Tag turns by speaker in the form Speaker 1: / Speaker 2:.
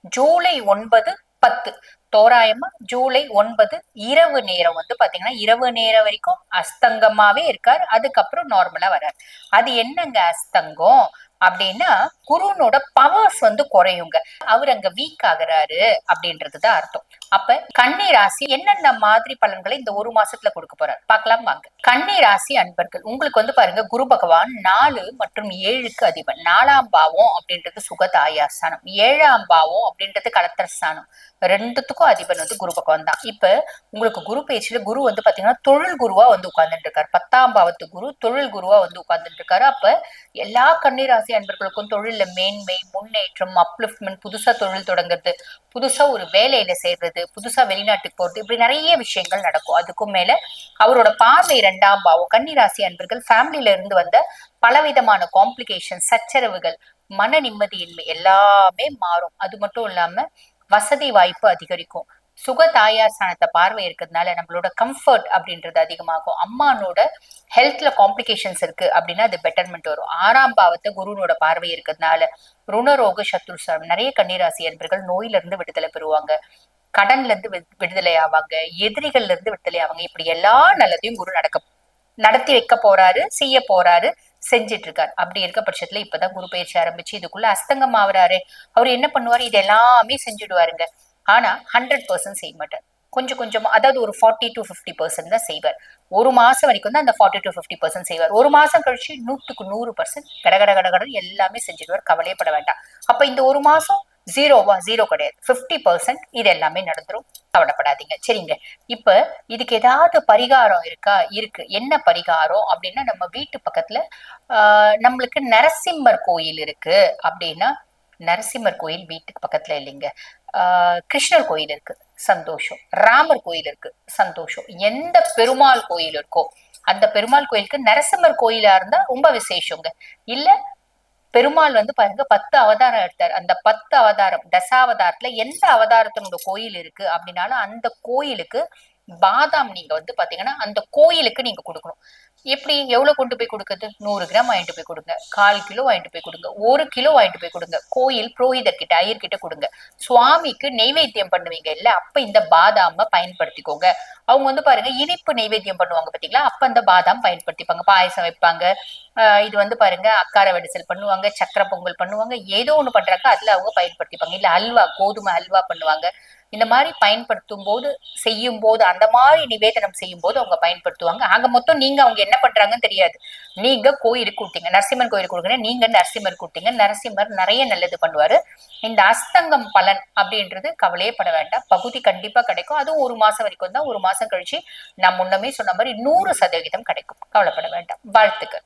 Speaker 1: ஜூலை ஒன்பது பத்து. தோராயமா ஜூலை ஒன்பது இரவு நேரம் வந்து பாத்தீங்கன்னா இரவு நேரம் வரைக்கும் அஸ்தங்கமாவே இருக்கார். அதுக்கப்புறம் நார்மலா வர்றார். அது என்னங்க அஸ்தங்கம்? அப்படின்னா குருனோட பவர்ஸ் வந்து குறையுங்க. அவர் அங்க வீக் ஆகுறாரு அப்படின்றதுதான் அர்த்தம். அப்ப கன்னி ராசி என்னென்ன மாதிரி பலன்களை இந்த ஒரு மாசத்துல கொடுக்க போறாரு? பார்க்கலாம் வாங்க. கன்னி ராசி அன்பர்கள் உங்களுக்கு வந்து பாருங்க குரு பகவான் நாலு மற்றும் ஏழுக்கு அதிபன். நாலாம் பாவம் அப்படின்றது சுகதாயாஸ்தானம் ஏழாம் பாவம் அப்படின்றது கலத்திரஸ்தானம் ரெண்டுத்துக்கும் அதிபன் வந்து குரு பகவான் தான். இப்ப உங்களுக்கு குரு பேச்சுல குரு வந்து பாத்தீங்கன்னா தொழில் குருவா வந்து உட்கார்ந்துட்டு இருக்காரு. பத்தாம் பாவத்து குரு தொழில் குருவா வந்து உட்கார்ந்துட்டு இருக்காரு. அப்ப எல்லா கண்ணீராசி அன்பர்களுக்கும் தொழில மேன்மை முன்னேற்றம் அப்லிஃப்ட்மெண்ட் புதுசா தொழில் தொடங்குறது புதுசா ஒரு வேலையில சேர்றது புதுசா வெளிநாட்டுக்கு போறது இப்படி நிறைய விஷயங்கள் நடக்கும். அதுக்கும் மேல அவரோட பார்வை இரண்டாம் பாவம். கன்னிராசி அன்பர்கள் ஃபேமிலியில இருந்து வந்த பலவிதமான காம்ப்ளிகேஷன் சச்சரவுகள் மன நிம்மதியின்மை எல்லாமே மாறும். அது மட்டும் இல்லாம வசதி வாய்ப்பு அதிகரிக்கும். சுக தாயார் பார்வை இருக்கிறதுனால நம்மளோட கம்ஃபர்ட் அப்படின்றது அதிகமாகும். அம்மானோட ஹெல்த்ல காம்ப்ளிகேஷன்ஸ் இருக்கு அப்படின்னா அது பெட்டர்மெண்ட் வரும். ஆறாம் பாவத்தை குருனோட பார்வை இருக்கிறதுனால ருணரோக சத்ருசாரம் நிறைய கன்னிராசி அன்பர்கள் நோயில இருந்து விடுதலை பெறுவாங்க. கடன்ல இருந்து விடுதலை ஆவாங்க. எதிரிகள்ல இருந்து விடுதலை ஆவாங்க. இப்படி எல்லா நல்லதையும் குரு நடக்க நடத்தி வைக்க போறாரு செய்ய போறாரு செஞ்சிட்டு இருக்காரு அப்படி இருக்க பட்சத்துல இப்பதான் குரு பயிற்சி ஆரம்பிச்சு இதுக்குள்ள அஸ்தங்கம் ஆகுறாரு. அவர் என்ன பண்ணுவாரு? இது எல்லாமே செஞ்சுடுவாருங்க. ஆனா ஹண்ட்ரட் பர்சன்ட் செய்ய மாட்டார். கொஞ்சம் கொஞ்சம் அதாவது ஒரு ஃபார்ட்டி டு ஃபிஃப்டி பர்சன்ட் தான் செய்வார். ஒரு மாசம் வரைக்கும் தான் அந்த ஃபார்ட்டி டு ஃபிஃப்டி பர்சன்ட் செய்வார். ஒரு மாசம் கழிச்சு நூற்றுக்கு நூறு பர்சன்ட் கடகட கடகடன் எல்லாமே செஞ்சுடுவார். கவலையப்பட வேண்டாம். அப்ப இந்த ஒரு மாசம் ஜீரோவா ஜீரோ கிடையாது. ஃபிஃப்டி பர்சன்ட் இது எல்லாமே நடந்துரும். கவலைப்படாதீங்க. சரிங்க. இப்ப இதுக்கு ஏதாவது பரிகாரம் இருக்கா? இருக்கு. என்ன பரிகாரம்? அப்படின்னா நம்ம வீட்டு பக்கத்துல நம்மளுக்கு நரசிம்மர் கோயில் இருக்கு. அப்படின்னா நரசிம்மர் கோயில் வீட்டுக்கு பக்கத்துல இல்லைங்க. ஆஹ் கிருஷ்ணர் கோயில் இருக்கு சந்தோஷம். ராமர் கோயில் இருக்கு சந்தோஷம். எந்த பெருமாள் கோயில் இருக்கோ அந்த பெருமாள் கோயிலுக்கு நரசிம்மர் கோயிலா இருந்தா ரொம்ப விசேஷங்க. இல்ல பெருமாள் வந்து பாருங்க பத்து அவதாரம் எடுத்தார். அந்த பத்து அவதாரம் தசாவதாரத்துல எந்த அவதாரத்தினோட கோயில் இருக்கு அப்படின்னாலும் அந்த கோயிலுக்கு பாதாம் நீங்க வந்து பாத்தீங்கன்னா அந்த கோயிலுக்கு நீங்க கொடுக்கணும். எப்படி? எவ்வளவு கொண்டு போய் கொடுக்குறது? நூறு கிராம் வாங்கிட்டு போய் கொடுங்க. கால் கிலோ வாங்கிட்டு போய் கொடுங்க. ஒரு கிலோ வாங்கிட்டு போய் கொடுங்க. கோயில் புரோஹிதர் கிட்ட ஐயர்கிட்ட கொடுங்க. சுவாமிக்கு நெய்வேத்தியம் பண்ணுவீங்க இல்ல அப்ப இந்த பாதாம பயன்படுத்திக்கோங்க. அவங்க வந்து பாருங்க இனிப்பு நெய்வேத்தியம் பண்ணுவாங்க பாத்தீங்களா? அப்ப அந்த பாதாம் பயன்படுத்திப்பாங்க. பாயசம் வைப்பாங்க. இது வந்து பாருங்க அக்கார வடிசல் பண்ணுவாங்க சக்கர பொங்கல் பண்ணுவாங்க. ஏதோ ஒண்ணு பண்றாங்க அதுல அவங்க பயன்படுத்திப்பாங்க. இல்ல அல்வா கோதுமை அல்வா பண்ணுவாங்க. இந்த மாதிரி பயன்படுத்தும் போது செய்யும் போது அந்த மாதிரி நிவேதனம் செய்யும் போது அவங்க பயன்படுத்துவாங்க. ஆக மொத்தம் நீங்க அவங்க என்ன பண்றாங்கன்னு தெரியாது. நீங்க கோயிலுக்கு கூட்டிங்க நரசிம்மர் கோயிலுக்கு கொடுங்க நீங்க நரசிம்மர் கூட்டிங்க நரசிம்மர் நிறைய நல்லது பண்ணுவாரு. இந்த அஸ்தங்கம் பலன் அப்படின்றது கவலையே பட வேண்டாம். பகுதி கண்டிப்பா கிடைக்கும். அதுவும் ஒரு மாசம் வரைக்கும் தான் ஒரு மாசம் கழிச்சு நான் முன்னமே சொன்ன மாதிரி நூறு சதவீதம் கிடைக்கும். கவலைப்பட வேண்டாம். வாழ்த்துக்கள்.